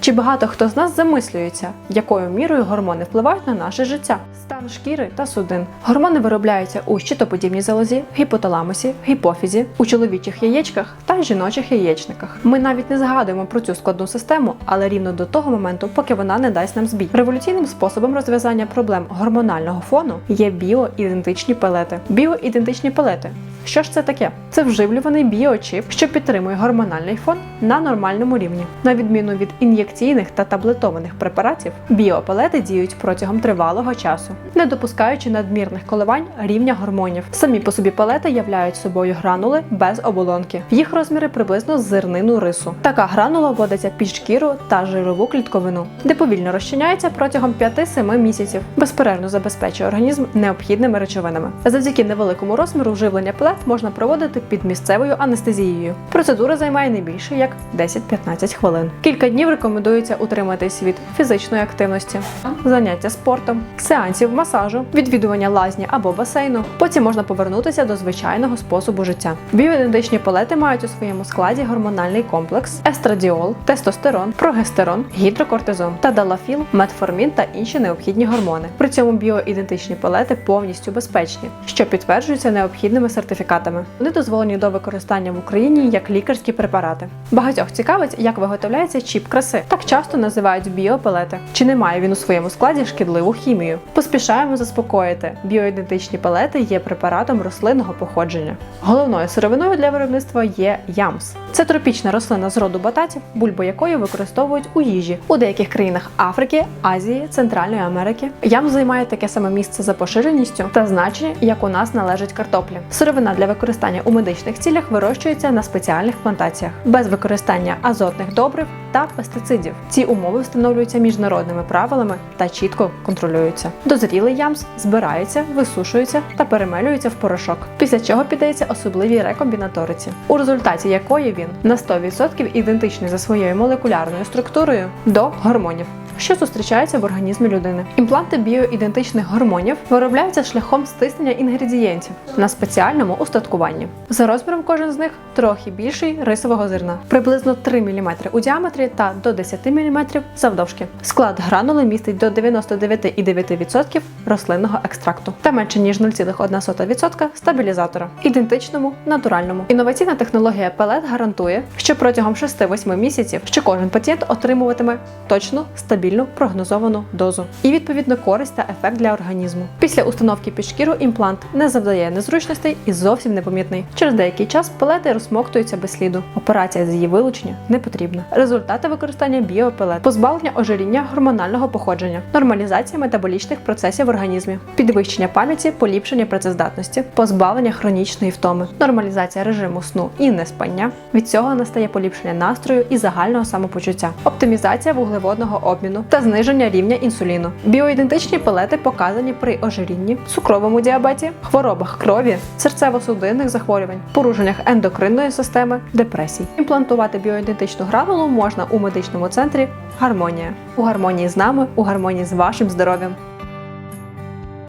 Чи багато хто з нас замислюється, якою мірою гормони впливають на наше життя, стан шкіри та судин? Гормони виробляються у щитоподібній залозі, гіпоталамусі, гіпофізі, у чоловічих яєчках та жіночих яєчниках. Ми навіть не згадуємо про цю складну систему, але рівно до того моменту, поки вона не дасть нам збій. Революційним способом розв'язання проблем гормонального фону є біоідентичні пелети. Біоідентичні пелети. Що ж це таке? Це вживлюваний біочип, що підтримує гормональний фон на нормальному рівні. На відміну від ін'єкційних та таблетованих препаратів, біопелети діють протягом тривалого часу, не допускаючи надмірних коливань рівня гормонів. Самі по собі пелети являють собою гранули без оболонки. Їх розміри приблизно зернину рису. Така гранула вводиться під шкіру та жирову клітковину, де повільно розчиняється протягом 5-7 місяців, безперервно забезпечує організм необхідними речовинами. Завдяки невеликому розміру вживлення пелет можна проводити під місцевою анестезією. Процедура займає не більше як 10-15 хвилин. Кілька днів рекомендується утриматись від фізичної активності, заняття спортом, сеансів масажу, відвідування лазні або басейну. Потім можна повернутися до звичайного способу життя. Біоідентичні пелети мають у своєму складі гормональний комплекс, естрадіол, тестостерон, прогестерон, гідрокортизон, тадалафіл, метформін та інші необхідні гормони. При цьому біоідентичні пелети повністю безпечні, що підтверджується необхідними сертифікатами. Вони дозволені до використання в Україні як лікарські препарати. Багатьох цікавить, як виготовляється чіп краси. Так часто називають біопелети. Чи не має він у своєму складі шкідливу хімію? Поспішаємо заспокоїти. Біоідентичні пелети є препаратом рослинного походження. Головною сировиною для виробництва є ямс. Це тропічна рослина з роду бататів, бульбу якої використовують у їжі у деяких країнах Африки, Азії, Центральної Америки. Ямс займає таке саме місце за поширеністю та значення, як у нас належить картоплі. Сировина для використання у медичних цілях вирощується на спеціальних плантаціях без використання азотних добрив та пестицидів. Ці умови встановлюються міжнародними правилами та чітко контролюються. Дозрілий ямс збирається, висушується та перемелюється в порошок, після чого піддається особливій рекомбінаториці, у результаті якої він на 100% ідентичний за своєю молекулярною структурою до гормонів. Що зустрічається в організмі людини? Імпланти біоідентичних гормонів виробляються шляхом стиснення інгредієнтів на спеціальному устаткуванні. За розміром кожен з них трохи більший рисового зерна, приблизно 3 мм у діаметрі та до 10 мм завдовжки. Склад гранули містить до 99,9% рослинного екстракту та менше ніж 0,1% стабілізатора, ідентичному натуральному. Інноваційна технологія пелет гарантує, що протягом 6-8 місяців що кожен пацієнт отримуватиме точну стабільну прогнозовану дозу і відповідно користь та ефект для організму. Після установки під шкіру імплант не завдає незручностей і зовсім непомітний. Через деякий час пелети розмоктуються без сліду. Операція з її вилучення не потрібна. Результати використання біопелет, позбавлення ожиріння гормонального походження, нормалізація метаболічних процесів в організмі, підвищення пам'яті, поліпшення працездатності, позбавлення хронічної втоми, нормалізація режиму сну і неспання. Від цього настає поліпшення настрою і загального самопочуття, оптимізація вуглеводного обміну та зниження рівня інсуліну. Біоідентичні пелети показані при ожирінні, цукровому діабеті, хворобах крові, серцево-судинних захворювань, порушеннях ендокринної системи, депресій. Імплантувати біоідентичну гравелу можна у медичному центрі Гармонія. У гармонії з нами, у гармонії з вашим здоров'ям.